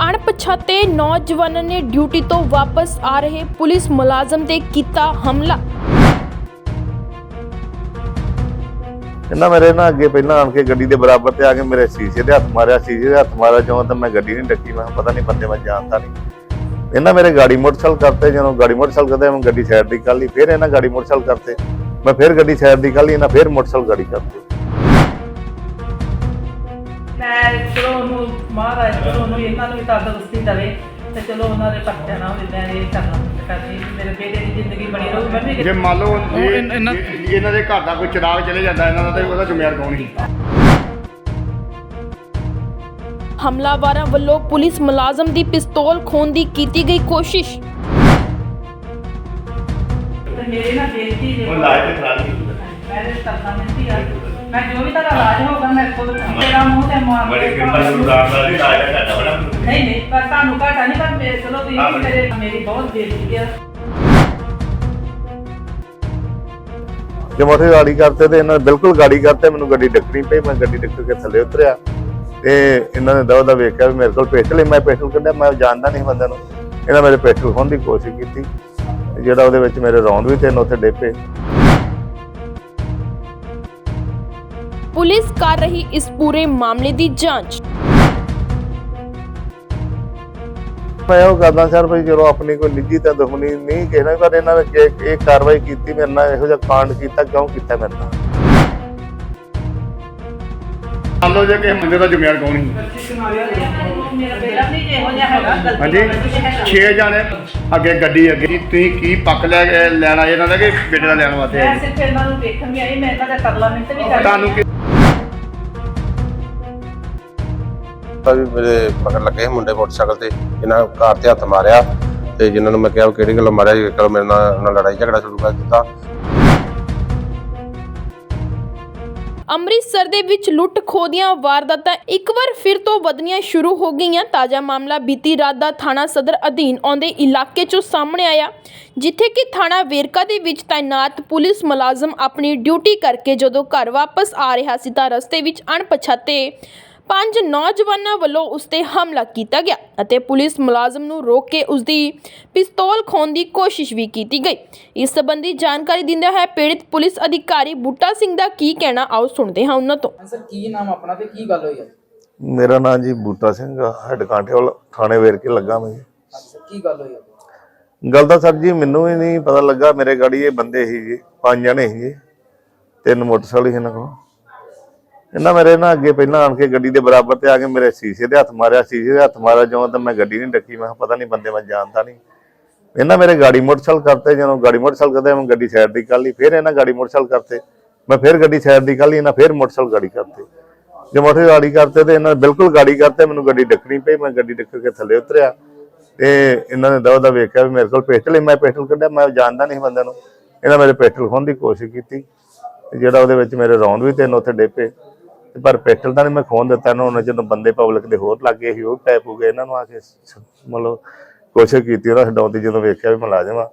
ਅਣਪਛਾਤੇ ਨੌਜਵਾਨ ਨੇ ਡਿਊਟੀ ਤੋਂ ਵਾਪਸ ਆ ਰਹੇ ਪੁਲਿਸ ਮੁਲਾਜ਼ਮ ਤੇ ਕੀਤਾ ਹਮਲਾ। ਇਹਨਾਂ ਮੇਰੇ ਨਾਲ ਅੱਗੇ ਪਹਿਲਾਂ ਆਣ ਕੇ ਗੱਡੀ ਦੇ ਬਰਾਬਰ ਤੇ ਆ ਕੇ ਮੇਰੇ ਸ਼ੀਸ਼ੇ ਦੇ ਹੱਥ ਮਾਰਿਆ, ਸ਼ੀਸ਼ੇ ਦੇ ਹੱਥ ਮਾਰਿਆ, ਜਦੋਂ ਤਾਂ ਮੈਂ ਗੱਡੀ ਨਹੀਂ ਡੱਕੀ, ਮੈਂ ਪਤਾ ਨਹੀਂ ਬੰਦੇ ਮੈਂ ਜਾਣਦਾ ਨਹੀਂ। ਇਹਨਾਂ ਮੇਰੇ ਗਾੜੀ ਮੋਟਰਸਾਈਕਲ ਕਰਤੇ, ਜਦੋਂ ਗਾੜੀ ਮੋਟਰਸਾਈਕਲ ਕਰਦੇ, ਮੈਂ ਗੱਡੀ ਸਾਈਡ ਦੀ ਕਰ ਲਈ, ਫਿਰ ਇਹਨਾਂ ਗਾੜੀ ਮੋਟਰਸਾਈਕਲ ਕਰਤੇ। ਮੈਂ ਫਿਰ ਗੱਡੀ ਸਾਈਡ ਦੀ ਕਰ ਲਈ, ਇਹਨਾਂ ਫਿਰ ਮੋਟਰਸਾਈਕਲ ਗਾੜੀ ਕਰਤੇ ਚਲੋ ਉਹਨੂੰ ਮਹਾਰਾਜ ਚਲੋ ਉਹਨੂੰ ਇਹਨਾਂ ਨੂੰ ਵੀ ਤੰਦਰੁਸਤੀ ਦੇਵੇ ਤੇ ਚਲੋ ਉਹਨਾਂ ਦੇ ਪੱਤਿਆਂ ਨਾਲ ਵੀ ਮੈਂ ਇਹ ਕਰਨਾ ਕਰਨੀ ਮੇਰੇ ਬੇਟੇ ਦੀ ਜ਼ਿੰਦਗੀ ਬਣੀ ਰਹੂ ਮੈਂ ਵੀ ਜੇ ਮੰਨ ਲਓ ਜੇ ਜੇ ਇਹਨਾਂ ਦੇ ਘਰ ਦਾ ਕੋਈ ਚਿਰਾਗ ਚਲੇ ਜਾਂਦਾ ਇਹਨਾਂ ਦਾ ਤੇ ਉਹਦਾ ਜ਼ਿੰਮੇਵਾਰ ਕੌਣ ਸੀ? ਹਮਲਾਵਰਾਂ ਵੱਲੋਂ ਪੁਲਿਸ ਮੁਲਾਜ਼ਮ ਦੀ ਪਿਸਤੌਲ ਖੋਹਣ ਦੀ ਕੀਤੀ ਗਈ ਕੋਸ਼ਿਸ਼। ਤੇ ਮੇਰੇ ਨਾਲ ਬੇਇੱਜ਼ਤੀ ਜੇ ਤੇ ਖਰਾਬ ਨਹੀਂ ਮੈਂ ਇਹ ਕਰਨਾ ਮਿਲਦੀ ਆ। ਮੈਂ ਜੋ ਵੀ ਤੁਹਾਡਾ ਇਲਾਜ ਹੋਊਗਾ ਮੈਂ ਖੁਦ ਤੇਰਾ ਮੂੰਹ ਤੇ ਮਾਰ ਬੜੀ ਕਿਰਪਾ ਗੁਰਦਾਸ ਦਾ ਜੀ ਰਾਜਾ ਘਾਟਾ ਬੜਾ। ਨਹੀਂ ਨਹੀਂ ਪਰ ਤੁਹਾਨੂੰ ਘਾਟਾ ਨਹੀਂ ਪਰ ਮੇਰੇ ਚਲੋ ਤੁਸੀਂ ਮੇਰੇ ਮੇਰੀ ਬਹੁਤ ਬੇਇੱਜ਼ਤੀ ਆ। ਜੇ ਮੋਟਰ ਗਾੜੀ ਕਰਤੇ ਤੇ ਇਹਨਾਂ ਨੇ ਬਿਲਕੁਲ ਗਾੜੀ ਕਰਤੇ ਮੈਨੂੰ ਗੱਡੀ ਡੱਕਣੀ ਪਈ ਮੈਂ ਗੱਡੀ ਡੱਕ ਕੇ ਥੱਲੇ ਉਤਰਿਆ। ਤੇ ਇਹਨਾਂ ਨੇ ਦਵਾ ਦਾ ਵੇਖਿਆ ਵੀ ਮੇਰੇ ਕੋਲ ਪਿਸਟਲ ਹੈ ਮੈਂ ਪਿਸਟਲ ਕੱਢਿਆ ਮੈਂ ਜਾਣਦਾ ਨਹੀਂ ਬੰਦੇ ਨੂੰ। ਇਹਨਾਂ ਮੇਰੇ ਪਿਸਟਲ ਖੋਹਣ ਦੀ ਕੋਸ਼ਿਸ਼ ਕੀਤੀ ਜਿਹੜਾ ਉਹਦੇ ਵਿੱਚ ਮੇਰੇ ਰੌਂਦ ਵੀ ਤਿੰਨ ਉੱਥੇ ਡੇਪੇ ਪੁਲਿਸ ਕਰ ਰਹੀ ਇਸ ਪੂਰੇ ਮਾਮਲੇ ਦੀ ਜਾਂਚ। ਮੈਂ ਉਹ ਕਰਦਾ ਸਰ ਵੀ ਚਲੋ ਆਪਣੀ ਕੋਈ ਨਿੱਜੀ ਤਾਂ ਦੁਸ਼ਮਣੀ ਨਹੀਂ ਨਾਲ ਪਰ ਇਹਨਾਂ ਨੇ ਕਿ- ਇਹ ਕਾਰਵਾਈ ਕੀਤੀ ਮੇਰੇ ਨਾਲ ਇਹੋ ਜਿਹਾ ਕਾਂਡ ਕੀਤਾ ਕਿਉਂ ਕੀਤਾ ਮੇਰੇ ਨਾਲ? ਮੰਨ ਲਓ ਜੇ ਕਿਸੇ ਮੁੰਡੇ ਦਾ ਜ਼ਿੰਮੇਵਾਰ ਕੌਣ ਗਲਤੀ ਹਾਂਜੀ। ਨਾਲ ਕੁਛ ਹੈਗਾ। 6 ਜਾਣੇ ਅੱਗੇ ਗੱਡੀ ਅੱਗੇ ਜੀ ਤੁਸੀਂ ਕੀ ਪੱਕ ਲੈ ਕੇ ਲੈਣ ਆਏ ਇਹਨਾਂ ਦਾ ਕਿ ਬੇਟੇ ਦਾ ਲੈਣ ਵਾਸਤੇ ਆਏ? ਸਿਰਫ ਇਹਨਾਂ ਨੂੰ ਵੇਖਣ ਵੀ ਆਈ ਮੈਂ ਇਹਨਾਂ ਦਾ ਤਰਲਾ ਮਿੰਟ ਵੀ ਕਰਦੀ ਤੁਹਾਨੂੰ ਕਿ- ਵੀ ਮੇਰੇ ਮਗਰ ਲੱਗੇ ਮੁੰਡੇ ਮੋਟਰਸਾਈਕਲ ਤੇ ਇਹਨਾਂ ਕਾਰ ਤੇ ਹੱਥ ਮਾਰਿਆ ਤੇ ਜਿਨ੍ਹਾਂ ਨੂੰ ਮੈਂ ਕਿਹਾ ਕਿਹੜੀ ਗੱਲ ਮਾਰਿਆ ਜੀ ਕਰੋ ਮੇਰੇ ਨਾਲ ਉਹਨਾਂ ਲੜਾਈ ਝਗੜਾ ਸ਼ੁਰੂ ਕਰ ਦਿੱਤਾ। ਅੰਮ੍ਰਿਤਸਰ ਦੇ ਵਿੱਚ ਲੁੱਟ ਖੋਹ ਦੀਆਂ ਵਾਰਦਾਤਾਂ ਇੱਕ ਵਾਰ ਫਿਰ ਤੋਂ ਵਧਣੀਆਂ ਸ਼ੁਰੂ ਹੋ ਗਈਆਂ। ਤਾਜ਼ਾ ਮਾਮਲਾ ਬੀਤੀ ਰਾਤ ਦਾ ਥਾਣਾ ਸਦਰ ਅਧੀਨ ਆਉਂਦੇ ਇਲਾਕੇ 'ਚੋਂ ਸਾਹਮਣੇ ਆਇਆ, ਜਿੱਥੇ ਕਿ ਥਾਣਾ ਵੇਰਕਾ ਦੇ ਵਿੱਚ ਤਾਇਨਾਤ ਪੁਲਿਸ ਮੁਲਾਜ਼ਮ ਆਪਣੀ ਡਿਊਟੀ ਕਰਕੇ ਜਦੋਂ ਘਰ ਵਾਪਸ ਆ ਰਿਹਾ ਸੀ ਤਾਂ ਰਸਤੇ ਵਿੱਚ ਅਣਪਛਾਤੇ ਪੰਜ ਨੌਜਵਾਨਾਂ ਵੱਲੋਂ ਉਸ ਤੇ ਹਮਲਾ ਕੀਤਾ ਗਿਆ ਅਤੇ ਪੁਲਿਸ ਮੁਲਾਜ਼ਮ ਨੂੰ ਰੋਕ ਕੇ ਉਸ ਦੀ ਪਿਸਤੌਲ ਖੋਹਣ ਦੀ ਕੋਸ਼ਿਸ਼ ਵੀ ਕੀਤੀ ਗਈ। ਇਸ ਸੰਬੰਧੀ ਜਾਣਕਾਰੀ ਦਿੰਦਾ ਹੈ ਪੀੜਿਤ ਪੁਲਿਸ ਅਧਿਕਾਰੀ ਬੂਟਾ ਸਿੰਘ ਦਾ ਕੀ ਕਹਿਣਾ ਆਓ ਸੁਣਦੇ ਹਾਂ ਉਹਨਾਂ ਤੋਂ। ਸਰ ਕੀ ਨਾਮ ਆਪਣਾ ਤੇ ਕੀ ਗੱਲ ਹੋਈ ਹੈ? ਮੇਰਾ ਨਾਮ ਜੀ ਬੂਟਾ ਸਿੰਘ ਆ, ਹੈੱਡ ਕਾਂਟੇਵਾਲ ਥਾਣੇ ਵੇਰ ਕੇ ਲੱਗਾ ਮੈਂ ਜੀ। ਅੱਛਾ ਕੀ ਗੱਲ ਹੋਈ ਹੈ? ਗੱਲ ਤਾਂ ਸਰ ਜੀ ਮੈਨੂੰ ਵੀ ਨਹੀਂ ਪਤਾ ਲੱਗਾ ਮੇਰੇ ਗਾੜੀ ਇਹ ਬੰਦੇ ਸੀ ਜੀ ਪੰਜ ਜਣੇ ਸੀ ਜੀ ਤਿੰਨ ਮੋਟਰਸਾਈਕਲ ਸੀ ਇਹਨਾਂ ਕੋਲ। ਇਹਨਾਂ ਮੇਰੇ ਨਾਲ ਅੱਗੇ ਪਹਿਲਾਂ ਆਣ ਕੇ ਗੱਡੀ ਦੇ ਬਰਾਬਰ ਤੇ ਆ ਕੇ ਮੇਰੇ ਸ਼ੀਸ਼ੇ ਦੇ ਹੱਥ ਮਾਰਿਆ, ਸ਼ੀਸ਼ੇ ਦੇ ਹੱਥ ਮਾਰਿਆ ਜਦੋਂ ਤਾਂ ਮੈਂ ਗੱਡੀ ਨਹੀਂ ਡੱਕੀ, ਮੈਂ ਕਿਹਾ ਪਤਾ ਨਹੀਂ ਬੰਦੇ ਮੈਂ ਜਾਣਦਾ ਨਹੀਂ। ਇਹਨਾਂ ਮੇਰੇ ਗਾੜੀ ਮੋਟਰਸਾਈਕਲ ਕਰਤੇ, ਜਦੋਂ ਗਾੜੀ ਮੋਟਰਸਾਈਕਲ ਕਰਦੇ ਮੈਂ ਗੱਡੀ ਸਾਈਡ ਦੀ ਕਰ ਲਈ, ਫਿਰ ਇਹਨਾਂ ਗਾੜੀ ਮੋਟਰਸਾਈਕਲ ਕਰਤੇ। ਮੈਂ ਫਿਰ ਗੱਡੀ ਸਾਈਡ ਦੀ ਕਰ ਲਈ, ਇਹਨਾਂ ਫਿਰ ਮੋਟਰਸਾਈਕਲ ਗਾੜੀ ਕਰਤੇ। ਜੇ ਮੋਟਰ ਗਾੜੀ ਕਰਤੇ ਤੇ ਇਹਨਾਂ ਬਿਲਕੁਲ ਗਾੜੀ ਕਰਤੇ, ਮੈਨੂੰ ਗੱਡੀ ਡੱਕਣੀ ਪਈ, ਮੈਂ ਗੱਡੀ ਡੱਕ ਕੇ ਥੱਲੇ ਉਤਰਿਆ। ਤੇ ਇਹਨਾਂ ਨੇ ਦਵਾ ਦਾ ਵੇਖਿਆ ਵੀ ਮੇਰੇ ਕੋਲ ਪਿਸਟਲ ਹੈ ਮੈਂ ਪਿਸਟਲ ਕੱਢਿਆ, ਮੈਂ ਜਾਣਦਾ ਨਹੀਂ ਬੰਦੇ ਨੂੰ। ਇਹਨਾਂ ਮੇਰੇ ਪਿਸਟਲ ਖੋਹਣ ਦੀ ਕੋਸ਼ਿਸ਼ ਕੀਤੀ। ਤੇ ਜਿਹੜਾ ਉਹਦੇ ਵਿੱਚ ਮੇਰੇ ਰੌਂਦ ਵੀ ਤਿੰਨ ਉੱਥੇ ਡੇਪੇ ਤੇ ਪਰ ਪਿਸਟਲ ਤਾਂ ਨਹੀਂ ਮੈਂ ਖੋਹਣ ਦਿੱਤਾ ਇਹਨਾਂ ਨੂੰ ਜਦੋਂ ਬੰਦੇ ਪਬਲਿਕ ਦੇ ਹੋਰ ਲੱਗੇ ਸੀ ਉਹ ਟੈਪ ਹੋ ਗਏ ਇਹਨਾਂ ਨੂੰ ਆ ਕੇ ਸ- ਮਤਲਬ ਕੋਸ਼ਿਸ਼ ਕੀਤੀ ਉਹਨਾਂ ਛਡਾਉਣ ਦੀ ਜਦੋਂ ਵੇਖਿਆ ਵੀ ਮੁਲਾਜ਼ਮ ਆ।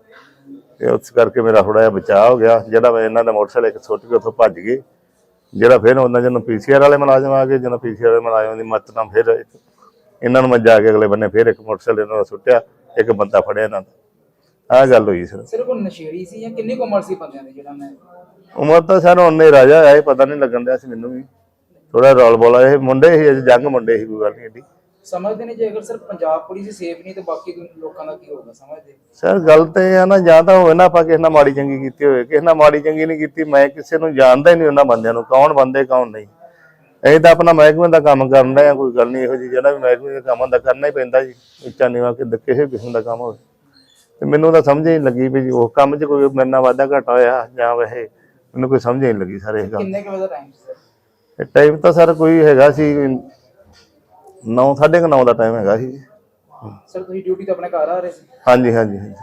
ਤੇ ਉਸ ਕਰਕੇ ਮੇਰਾ ਥੋੜਾ ਜਿਹਾ ਬਚਾਅ ਹੋ ਗਿਆ। ਜਿਹੜਾ ਮੈਂ ਇਹਨਾਂ ਦਾ ਮੋਟਰਸਾਈਕਲ ਇੱਕ ਸੁੱਟ ਕੇ ਉੱਥੋਂ ਭੱਜ ਗਏ ਜਿਹੜਾ ਫਿਰ ਉਹਨਾਂ ਜਦੋਂ ਪੀਸੀਆਰ ਵਾਲੇ ਮੁਲਾਜ਼ਮ ਆ ਗਏ ਜਦੋਂ ਪੀਸੀਆਰ ਵਾਲੇ ਮੁਲਾਜ਼ਮ ਦੀ ਮਦਦ ਨਾਲ ਫਿਰ ਇੱਕ- ਇਹਨਾਂ ਨੂੰ ਮੈਂ ਜਾ ਕੇ ਅਗਲੇ ਬੰਨੇ ਫਿਰ ਇੱਕ ਮੋਟਰਸਾਈਕਲ ਇਹਨਾਂ ਦਾ ਸੁੱਟਿਆ ਇੱਕ ਬੰਦਾ ਫੜਿਆ ਇਹਨਾਂ ਦਾ। ਆਹ ਗੱਲ ਹੋਈ ਸਰ। ਸਿਰਫ ਉਹ ਨਸ਼ੇੜੀ ਸੀ ਜਾਂ ਕਿੰਨੀ ਕੁ ਉਮਰ ਸੀ ਬੰਦਿਆਂ ਦੀ ਜਿਹੜਾ ਮੈਂ ਉਮਰ ਤਾਂ ਸਰ ਉਹਨੇ ਰਾਜਾ ਆਇਆ ਪਤਾ ਨਹੀਂ ਲੱਗਣ ਦਿਆ ਸੀ ਮੈਨੂੰ ਵੀ। ਥੋੜਾ ਰੌਲ ਬੋਲਾ ਇਹ ਮੁੰਡੇ ਅਜੇ ਜੰਗ ਮੁੰਡੇ ਸੀ ਕੋਈ ਗੱਲ ਨਹੀਂ ਏਡੀ। ਸਮਝਦੇ ਨੇ ਜੇ ਅਗਰ ਸਰ ਪੰਜਾਬ ਪੁਲਿਸ ਸੇਫ ਨਹੀਂ ਤੇ ਬਾਕੀ ਲੋਕਾਂ ਦਾ ਕੀ ਹੋਊਗਾ ਸਮਝਦੇ? ਸਰ ਗੱਲ ਤੇ ਇਹ ਆ ਨਾ ਜਾਂ ਤਾਂ ਹੋਵੇ ਨਾ ਆਪਾਂ ਕਿਸੇ ਨਾਲ ਮਾੜੀ ਚੰਗੀ ਕੀਤੀ ਹੋਵੇ ਕਿਸੇ ਨਾਲ ਮਾੜੀ ਚੰਗੀ ਨਹੀਂ ਕੀਤੀ ਮੈਂ ਕਿਸੇ ਨੂੰ ਜਾਣਦਾ ਹੀ ਨਹੀਂ ਉਹਨਾਂ ਬੰਦਿਆਂ ਨੂੰ ਕੌਣ ਬੰਦੇ ਕੌਣ ਨਹੀਂ। ਅਸੀਂ ਤਾਂ ਆਪਣਾ ਮਹਿਕਮੇ ਦਾ ਕੰਮ ਕਰਨ ਆ ਕੋਈ ਗੱਲ ਨਹੀਂ ਇਹੋ ਜਿਹੀ ਜਿਹੜਾ ਵੀ ਮਹਿਕਮੇ ਦਾ ਕੰਮ ਹੁੰਦਾ ਕਰਨਾ ਹੀ ਪੈਂਦਾ ਜੀ ਉੱਚਾ ਨੀਵਾ ਕਿ ਕਿਸੇ ਕਿਸਮ ਦਾ ਕੰਮ ਹੋਵੇ। ਤੇ ਮੈਨੂੰ ਤਾਂ ਸਮਝ ਹੀ ਨਹੀਂ ਲੱਗੀ ਵੀ ਉਹ ਕੰਮ 'ਚ ਕੋਈ ਮੇਰੇ ਨਾਲ ਵਾਧਾ ਘਾਟਾ ਹੋਇਆ ਜਾਂ ਵੈਸੇ ਮੈਨੂੰ ਕੋਈ ਸਮਝ ਹੀ ਨਹੀਂ ਲੱਗੀ ਸਰ ਇਹ ਗੱਲ। ਕਿੰਨੇ ਕੁ ਵਜੇ ਦਾ ਟਾਈਮ ਸੀ ਸਰ? ਟਾਈਮ ਤਾਂ ਸਰ ਕੋਈ ਹੈਗਾ ਸੀ 9 9:30 ਦਾ ਟਾਈਮ ਹੈਗਾ ਸੀ ਸਰ ਤੁਸੀਂ ਡਿਊਟੀ ਤੋਂ ਆਪਣੇ ਘਰ ਆ ਰਹੇ ਸੀ? ਹਾਂਜੀ ਹਾਂਜੀ ਹਾਂਜੀ।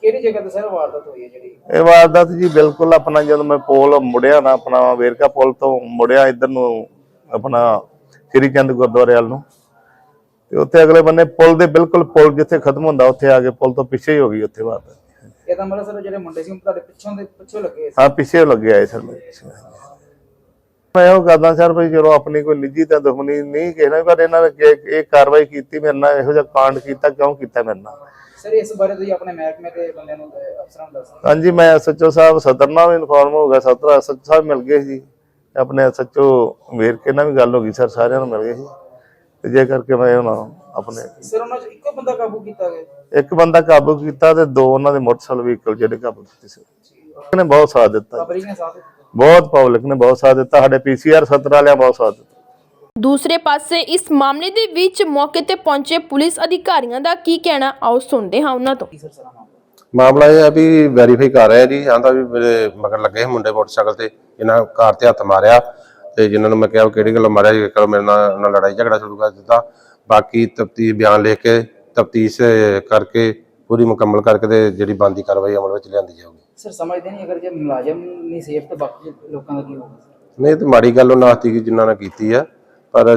ਕਿਹੜੀ ਜਗ੍ਹਾ ਤੇ ਸਰ ਵਾਰਦਾਤ ਹੋਈ ਹੈ ਜਿਹੜੀ? ਇਹ ਵਾਰਦਾਤ ਜੀ ਬਿਲਕੁਲ ਆਪਣਾ ਜਦੋਂ ਮੈਂ ਪੋਲ ਮੁੜਿਆ ਨਾ ਆਪਣਾ ਵੇਰਕਾ ਪੁਲ ਤੋਂ ਮੁੜਿਆ ਇੱਧਰ ਨੂੰ ਆਪਣਾ ਸ੍ਰੀ ਚੰਦ ਗੁਰਦੁਆਰੇ ਵੱਲ ਨੂੰ। ਤੇ ਉੱਥੇ ਅਗਲੇ ਬੰਨੇ ਪੁਲ ਦੇ ਬਿਲਕੁਲ ਪੁਲ ਜਿੱਥੇ ਖਤਮ ਹੁੰਦਾ ਉੱਥੇ ਆ ਕੇ ਪੁਲ ਤੋਂ ਪਿੱਛੇ ਹੀ ਹੋ ਗਈ ਉੱਥੇ ਵਾਰਦਾਤ। ਇਹ ਤਾਂ ਮਤਲਬ ਸਰ ਜਿਹੜੇ ਮੁੰਡੇ ਸੀ ਉਹ ਤੁਹਾਡੇ ਪਿੱਛੋਂ ਦੇ ਪਿੱਛੋਂ ਲੱਗੇ ਸੀ? ਹਾਂ ਪਿੱਛੇ ਲੱਗੇ ਆਏ ਸਰ ਮੈਂ ਉਹ ਕਰਦਾ ਸਰ ਵੀ ਚਲੋ ਆਪਣੀ ਕੋਈ ਨਿੱਜੀ ਤਾਂ ਦੁਸ਼ਮਣੀ ਨਹੀਂ ਕਹਿਣਾ ਪਰ ਇਹਨਾਂ ਨੇ ਇਹ ਕਾਰਵਾਈ ਕੀਤੀ ਮੇਰੇ ਨਾਲ ਇਹੋ ਜਿਹਾ ਕਾਂਡ ਕੀਤਾ ਕਿਉਂ ਕੀਤਾ ਮੇਰੇ ਨਾਲ? ਸਰ ਇਸ ਬਾਰੇ ਤੁਸੀਂ ਆਪਣੇ ਮਹਿਕਮੇ ਦੇ ਬੰਦਿਆਂ ਨੂੰ ਅਫਸਰਾਂ ਨੂੰ ਦੱਸੋ। ਹਾਂਜੀ ਮੈਂ ਐਸਐਚਓ ਸਾਹਿਬ ਸਦਰ ਨਾਲ ਵੀ ਇਨਫੋਰਮ ਹੋ ਗਿਆ ਸਦਰ ਐਸਐਚਓ ਸਾਹਿਬ ਮਿਲ ਗਏ ਸੀ। ਆਪਣੇ ਐਸਐਚਓ ਵੇਰਕੇ ਨਾਲ ਵੀ ਗੱਲ ਹੋ ਗਈ ਸਰ ਸਾਰਿਆਂ ਨੂੰ ਮਿਲ ਗਏ ਸੀ। ਤੇ ਜੇ ਕਰਕੇ ਮੈਂ ਉਹਨਾਂ ਨੂੰ ਆਪਣੇ ਸਰ ਉਹਨਾਂ ਚ ਇੱਕੋ ਬੰਦਾ ਕਾਬੂ ਕੀਤਾ ਗਿਆ? ਇੱਕ ਬੰਦਾ ਕਾਬੂ ਕੀਤਾ ਤੇ ਦੋ ਉਹਨਾਂ ਦੇ ਮੋਟਰਸਾਈਕਲ ਵਹੀਕਲ ਜਿਹੜੇ ਕਾਬੂ ਕੀਤੇ ਸੀ। ਉਹਨੇ ਬਹੁਤ ਸਾਥ ਦਿੱਤਾ। ਪਬਲਿਕ ਨੇ ਸਾਥ ਦਿੱਤਾ। ਬਹੁਤ ਪਬਲਿਕ ਨੇ ਬਹੁਤ ਸਾਥ ਦਿੱਤਾ ਸਾਡੇ ਪੀਸੀਆਰ ਸਦਰ ਵਾਲਿਆਂ ਬਹੁਤ ਸਾਥ ਦਿੱਤਾ। ਦੂਸਰੇ ਪਾਸੇ ਇਸ ਮਾਮਲੇ ਦੇ ਵਿੱਚ ਮੌਕੇ ਤੇ ਪਹੁੰਚੇ ਪੁਲਿਸ ਅਧਿਕਾਰੀਆਂ ਦਾ ਕੀ ਕਹਿਣਾ ਆਓ ਸੁਣਦੇ ਹਾਂ ਉਹਨਾਂ ਤੋਂ। ਮਾਮਲਾ ਇਹ ਹੈ ਵੀ ਵੈਰੀਫਾਈ ਕਰ ਰਹੇ ਜੀ ਆਂਦਾ ਵੀ ਮੇਰੇ ਮਗਰ ਲੱਗੇ ਸੀ ਮੁੰਡੇ ਮੋਟਰਸਾਈਕਲ ਤੇ ਇਹਨਾਂ ਕਾਰ ਤੇ ਹੱਥ ਮਾਰਿਆ ਤੇ ਜਿਨ੍ਹਾਂ ਨੂੰ ਮੈਂ ਕਿਹਾ ਵੀ ਕਿਹੜੀ ਗੱਲ ਮਾਰਿਆ ਜੀ ਕੱਲ ਮੇਰੇ ਨਾਲ ਉਹਨਾਂ ਲੜਾਈ ਝਗੜਾ ਸ਼ੁਰੂ ਕਰ ਦਿੱਤਾ। ਬਾਕੀ ਤਫਤੀਸ਼ ਬਿਆਨ ਲਿਖ ਕੇ ਤਫਤੀਸ਼ ਕਰਕੇ ਪੂਰੀ ਮੁਕੰਮਲ ਕਰਕੇ ਤੇ ਜਿਹੜੀ ਬੰਦੀ ਕਾਰਵਾਈ ਅਮਲ ਵਿੱਚ ਲਿਆਂਦੀ ਜਾਊਗੀ। ਸਰ, ਸਮਝਦੇ ਨਹੀਂ ਅਗਰ ਜੇ ਮੁਲਾਜ਼ਮ ਨਹੀਂ ਸੇਫ ਤਾਂ ਬਾਕੀ ਲੋਕਾਂ ਦਾ ਕੀ ਹੋਊਗਾ? ਨਹੀਂ, ਇਹ ਤੇ ਮਾੜੀ ਗੱਲ ਉਹਨਾਂ ਹੱਥੀ ਜਿਨ੍ਹਾਂ ਨੇ ਕੀਤੀ ਆ।